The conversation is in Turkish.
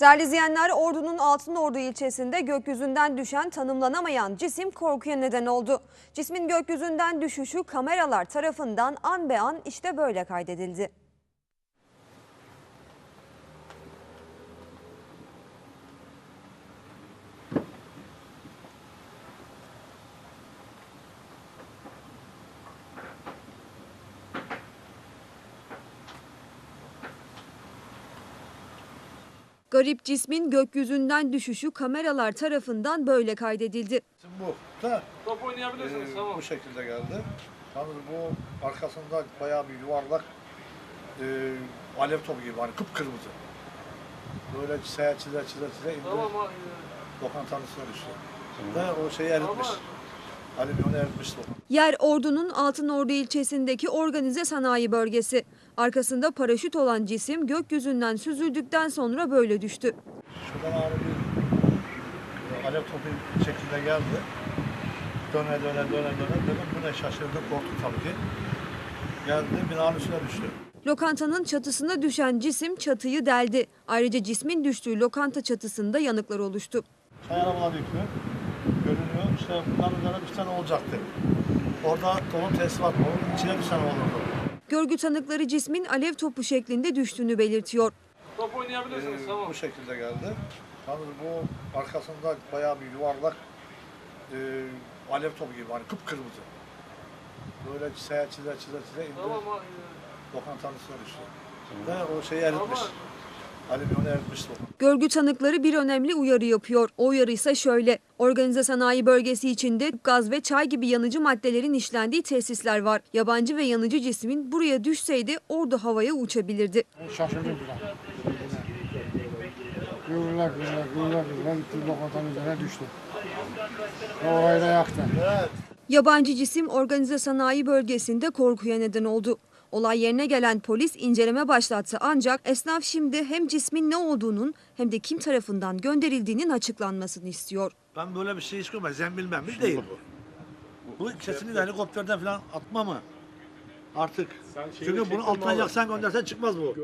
Değerli izleyenler, Ordu'nun Altınordu ilçesinde gökyüzünden düşen tanımlanamayan cisim korkuya neden oldu. Cismin gökyüzünden düşüşü kameralar tarafından an be an işte böyle kaydedildi. Garip cismin gökyüzünden düşüşü kameralar tarafından böyle kaydedildi. Bu da Top oynayabilirsiniz e, tamam. bu şekilde geldi. Yalnız bu arkasında bayağı bir yuvarlak e, alev topu gibi hani kıpkırmızı. Böyle çize çize çize çize indi. Tamam Lokantanın üstüne düştü. Ve o şeyi eritmiş. Ama- Alüminyonu eritmiş lokanta. Yer Ordu'nun Altınordu ilçesindeki organize sanayi bölgesi. Arkasında paraşüt olan cisim gökyüzünden süzüldükten sonra böyle düştü. Şuradan ağrı bir alev topu şeklinde geldi. Döne döne döne döne dedim bu ne şaşırdım korktum tabii ki. Geldi binanın üstüne düştü. Lokantanın çatısına düşen cisim çatıyı deldi. Ayrıca cismin düştüğü lokanta çatısında yanıklar oluştu. Çay arabalar yüklü. Görünüyor. İşte bunların üzerine bir tane olacaktı. Orada tohum tesisat var. Onun içine bir tane olurdu. Görgü tanıkları cismin alev topu şeklinde düştüğünü belirtiyor. top oynayabilirsiniz Ee, tamam. bu şekilde geldi. Yalnız bu arkasında bayağı bir yuvarlak e, alev topu gibi hani kıpkırmızı. Böyle çize çize çize çize indi. Tamam Lokantanın üstüne düştü. Ve o şeyi eritmiş. Ama- Görgü tanıkları bir önemli uyarı yapıyor. O uyarı ise şöyle. Organize sanayi bölgesi içinde gaz ve çay gibi yanıcı maddelerin işlendiği tesisler var. Yabancı ve yanıcı cismin buraya düşseydi orada havaya uçabilirdi. Şaşırdım. Yürürler yürürler yürürler yürürler gitti lokantanın üzerine düştü. Orayı da yaktı. Yabancı cisim organize sanayi bölgesinde korkuya neden oldu. Olay yerine gelen polis inceleme başlattı ancak esnaf şimdi hem cismin ne olduğunun hem de kim tarafından gönderildiğinin açıklanmasını istiyor. Ben böyle bir şey hiç görmedim. Zembil membil değil bu. Bu kesinlikle helikopterden falan atma mı? Artık. Çünkü bunu altına yaksan göndersen çıkmaz bu.